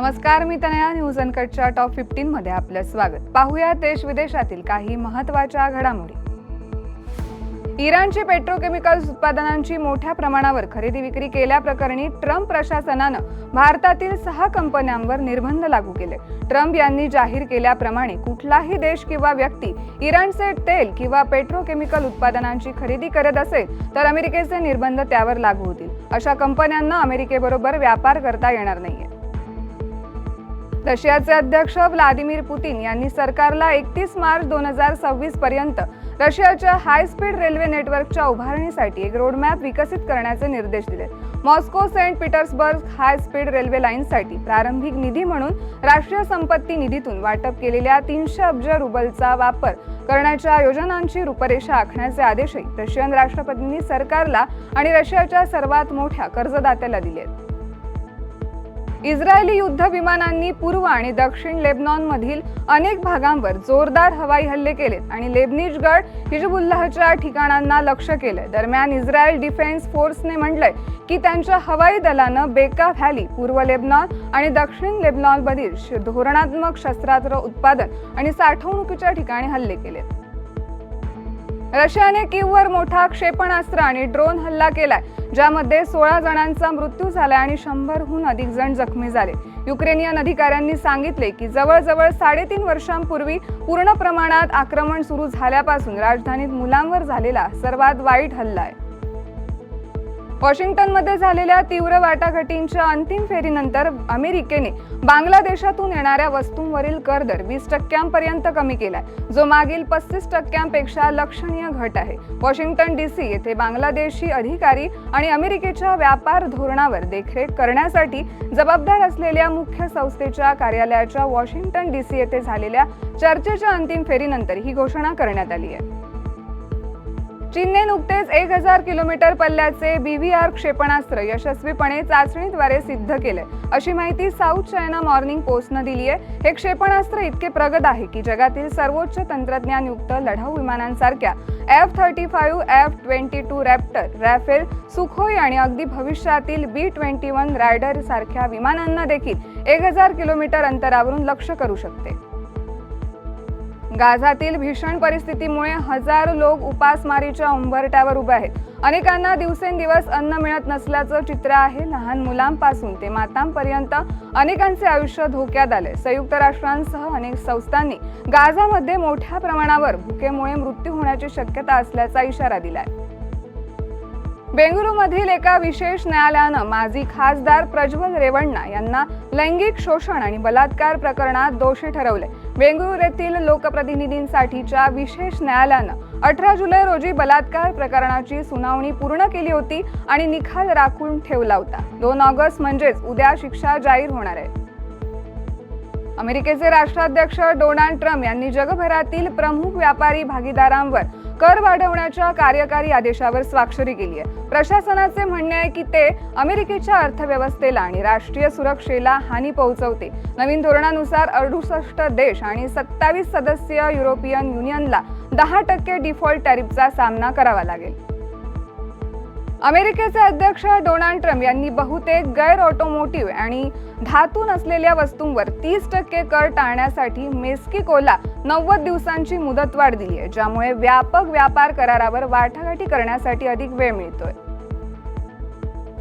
नमस्कार मी Tanaya. News अनकटच्या top fifteen मध्ये आपलं स्वागत. पाहूया देश विदेशातील काही महत्त्वाच्या घडामोडी. इराणची पेट्रोकेमिकल्स उत्पादनांची मोठ्या प्रमाणावर खरेदी विक्री केल्याप्रकरणी ट्रम्प प्रशासनानं भारतातील सहा कंपन्यांवर निर्बंध लागू केले. ट्रम्प यांनी जाहीर केल्याप्रमाणे कुठलाही देश किंवा व्यक्ती इराणचे तेल किंवा पेट्रोकेमिकल उत्पादनांची खरेदी करत असेल तर अमेरिकेचे निर्बंध त्यावर लागू होतील. अशा कंपन्यांना अमेरिकेबरोबर व्यापार करता येणार नाहीये. रशियाचे अध्यक्ष व्लादिमीर पुतीन यांनी सरकारला एकतीस मार्च दोन हजार सव्वीस पर्यंत रशियाच्या हाय स्पीड रेल्वे नेटवर्कच्या उभारणीसाठी एक रोडमॅप विकसित करण्याचे निर्देश दिले. Moscow Saint Petersburg high speed railway लाईनसाठी प्रारंभिक निधी म्हणून राष्ट्रीय संपत्ती निधीतून वाटप केलेल्या तीनशे अब्ज रुबलचा वापर करण्याच्या योजनांची रूपरेषा आखण्याचे आदेशही रशियन राष्ट्रपतींनी सरकारला आणि रशियाच्या सर्वात मोठ्या कर्जदात्याला दिले आहेत. इस्रायली युद्ध विमानांनी पूर्व आणि दक्षिण लेबनॉनमधील अनेक भागांवर जोरदार हवाई हल्ले केलेत आणि लेबनिज गड हिजबुल्लाहच्या ठिकाणांना लक्ष केलं दरम्यान इस्रायल डिफेन्स फोर्सने म्हटलंय की त्यांच्या हवाई दलानं बेका व्हॅली पूर्व लेबनॉन आणि दक्षिण लेबनॉनमधील श- धोरणात्मक शस्त्रास्त्र उत्पादन आणि साठवणुकीच्या ठिकाणी हल्ले केलेत. रशियाने किववर मोठा क्षेपणास्त्र आणि ड्रोन हल्ला केलाय ज्यामध्ये सोळा जणांचा मृत्यू झाला आणि शंभरहून अधिक जण जखमी झाले. युक्रेनियन अधिकाऱ्यांनी सांगितले की जवळजवळ साडेतीन वर्षांपूर्वी पूर्ण प्रमाणात आक्रमण सुरू झाल्यापासून राजधानीत मुलांवर झालेला सर्वात वाईट हल्ला आहे. वॉशिंग्टनमध्ये झालेल्या तीव्र वाटाघाटींच्या अंतिम फेरीनंतर अमेरिकेने बांगलादेशातून येणाऱ्या वस्तूंवरील कर दर वीस टक्क्यांपर्यंत कमी केलाय जो मागील पस्तीस टक्क्यांपेक्षा लक्षणीय घट आहे. वॉशिंग्टन डी सी येथे बांगलादेशी अधिकारी आणि अमेरिकेच्या व्यापार धोरणावर देखरेख करण्यासाठी जबाबदार असलेल्या मुख्य संस्थेच्या कार्यालयाच्या वॉशिंग्टन डी सी येथे झालेल्या चर्चेच्या अंतिम फेरीनंतर ही घोषणा करण्यात आली आहे. चीनने नुकतेच एक हजार किलोमीटर पल्ल्याचे बीव्हीआर क्षेपणास्त्र यशस्वीपणे चाचणीद्वारे सिद्ध केले. अशी माहिती साऊथ चायना मॉर्निंग पोस्टनं दिली आहे. हे क्षेपणास्त्र इतके प्रगत आहे की जगातील सर्वोच्च तंत्रज्ञानयुक्त लढाऊ विमानांसारख्या F thirty five F twenty two Raptor Rafale Sukhoi आणि अगदी भविष्यातील बी ट्वेंटी वन रायडर सारख्या विमानांना देखील एक हजार किलोमीटर अंतरावरून लक्ष करू शकते. गाझातील भीषण परिस्थितीमुळे हजारो लोक उपासमारीच्या उंबरट्यावर उभे आहेत. अनेकांना दिवसेंदिवस अन्न मिळत नसल्याचं चित्र आहे लहान मुलांपासून. ते मातांपर्यंत अनेकांचे आयुष्य धोक्यात आले. संयुक्त राष्ट्रांसह अनेक संस्थांनी गाझामध्ये मोठ्या प्रमाणावर भुकेमुळे मृत्यू होण्याची शक्यता असल्याचा इशारा दिलाय. बेंगळुरूमधील एका विशेष न्यायालयानं माजी खासदार प्रज्वल रेवण्णा यांना लैंगिक शोषण आणि बलात्कार प्रकरणात दोषी ठरवले. बेंगळुरू येथील लोकप्रतिनिधींसाठीच्या विशेष न्यायालयानं अठरा जुलै रोजी बलात्कार प्रकरणाची सुनावणी पूर्ण केली होती आणि निकाल राखून ठेवला होता. दोन ऑगस्ट म्हणजेच उद्या शिक्षा जाहीर होणार आहे. अमेरिकेचे राष्ट्राध्यक्ष डोनाल्ड ट्रम्प यांनी जगभरातील प्रमुख व्यापारी भागीदारांवर कर वाढवण्याच्या कार्यकारी आदेशावर स्वाक्षरी केली आहे. प्रशासनाचे म्हणणे आहे की ते अमेरिकेच्या अर्थव्यवस्थेला आणि राष्ट्रीय सुरक्षेला हानी पोहोचवते. नवीन धोरणानुसार अडुसष्ट देश आणि सत्तावीस सदस्य युरोपियन युनियनला दहा टक्के डिफॉल्ट टॅरिफचा सामना करावा लागेल. अमेरिकेचे अध्यक्ष डोनाल्ड ट्रम्प यांनी बहुतेक गैर ऑटोमोटिव्ह आणि धातू नसलेल्या वस्तूंवर तीस टक्के कर टाळण्यासाठी मेस्किकोला नव्वद दिवसांची मुदतवाढ दिली आहे ज्यामुळे व्यापक व्यापार करारावर वाटाघाटी करण्यासाठी अधिक वेळ मिळतोय.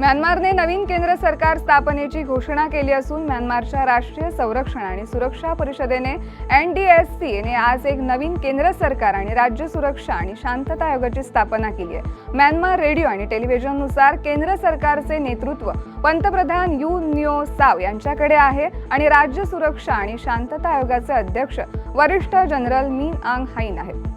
म्यानमारने नवीन केंद्र सरकार स्थापनेची घोषणा केली असून म्यानमारच्या राष्ट्रीय संरक्षण आणि सुरक्षा परिषदेने एन डी एस सीने आज एक नवीन केंद्र सरकार आणि राज्य सुरक्षा आणि शांतता आयोगाची स्थापना केली आहे. म्यानमार रेडिओ आणि टेलिव्हिजननुसार केंद्र सरकारचे नेतृत्व पंतप्रधान यू न्यो साव यांच्याकडे आहे आणि राज्य सुरक्षा आणि शांतता आयोगाचे अध्यक्ष वरिष्ठ जनरल मीन आंग हाईन आहेत.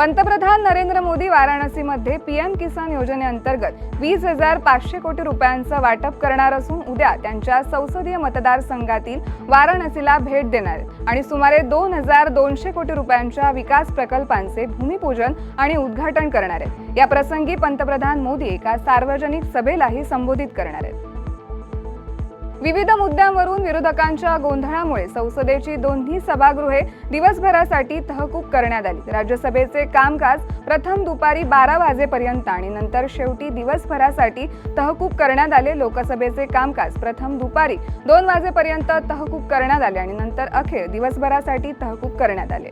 पंतप्रधान नरेंद्र मोदी वाराणसीमध्ये पीएम किसान योजनेअंतर्गत वीस हजार पाचशे कोटी रुपयांचं वाटप करणार असून उद्या त्यांच्या संसदीय मतदारसंघातील वाराणसीला भेट देणार आहेत. आणि सुमारे दोन हजार दोनशे कोटी रुपयांच्या विकास प्रकल्पांचे भूमिपूजन आणि उद्घाटन करणार आहेत. या प्रसंगी पंतप्रधान मोदी एका सार्वजनिक सभेलाही संबोधित करणार आहेत. विविध मुद्द्यांवरून विरोधकांच्या गोंधळामुळे संसदेची दोन्ही सभागृहे दिवसभरासाठी तहकूब करण्यात आली. राज्यसभेचे कामकाज प्रथम दुपारी बारा वाजेपर्यंत आणि नंतर शेवटी दिवसभरासाठी तहकूब करण्यात आले. लोकसभेचे कामकाज प्रथम दुपारी दोन वाजेपर्यंत तहकूब करण्यात आले आणि नंतर अखेर दिवसभरासाठी तहकूब करण्यात आले.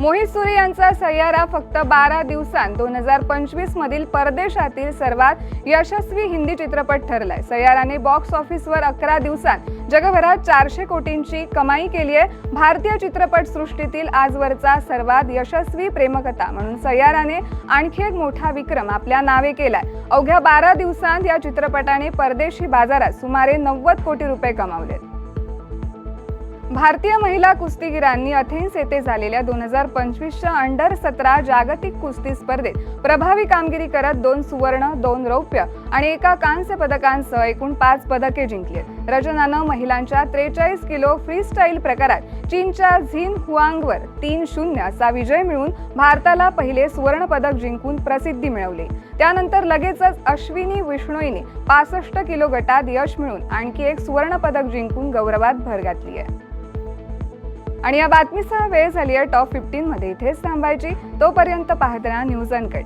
मोहित सुरे यांचा सय्यारा फक्त बारा दिवसांत. दोन हजार पंचवीस मधील परदेशातील सर्वात यशस्वी हिंदी चित्रपट ठरलाय. सय्याराने बॉक्स ऑफिसवर अकरा दिवसांत जगभरात चारशे कोटींची कमाई केली आहे. भारतीय चित्रपट सृष्टीतील आजवरचा सर्वात यशस्वी प्रेमकथा म्हणून सय्याराने आणखी एक मोठा विक्रम आपल्या नावे केलाय. अवघ्या बारा दिवसांत या चित्रपटाने परदेशी बाजारात सुमारे नव्वद कोटी रुपये कमावलेत. भारतीय महिला कुस्तीगीरांनी अथेन्स येथे झालेल्या दोन हजार पंचवीसच्या अंडर सतरा जागतिक कुस्ती स्पर्धेत प्रभावी कामगिरी करत दोन सुवर्ण दोन रौप्य आणि एका कांस्य पदकांसह एकूण पाच पदके जिंकली रजनानं महिलांच्या त्रेचाळीस किलो फ्रीस्टाईल प्रकारात चीनच्या झिन हुआंगवर तीन शून्य असा विजय मिळवून भारताला पहिले सुवर्ण पदक जिंकून प्रसिद्धी मिळवली. त्यानंतर लगेचच अश्विनी विष्णोईने पासष्ट किलो गटात यश मिळून आणखी एक सुवर्ण पदक जिंकून गौरवात भर घातली आहे. आणि या बातमीसह वेळ झाली आहे टॉप फिफ्टीनमध्ये. इथेच थांबायची. तोपर्यंत पाहत राहा न्यूज अनकट.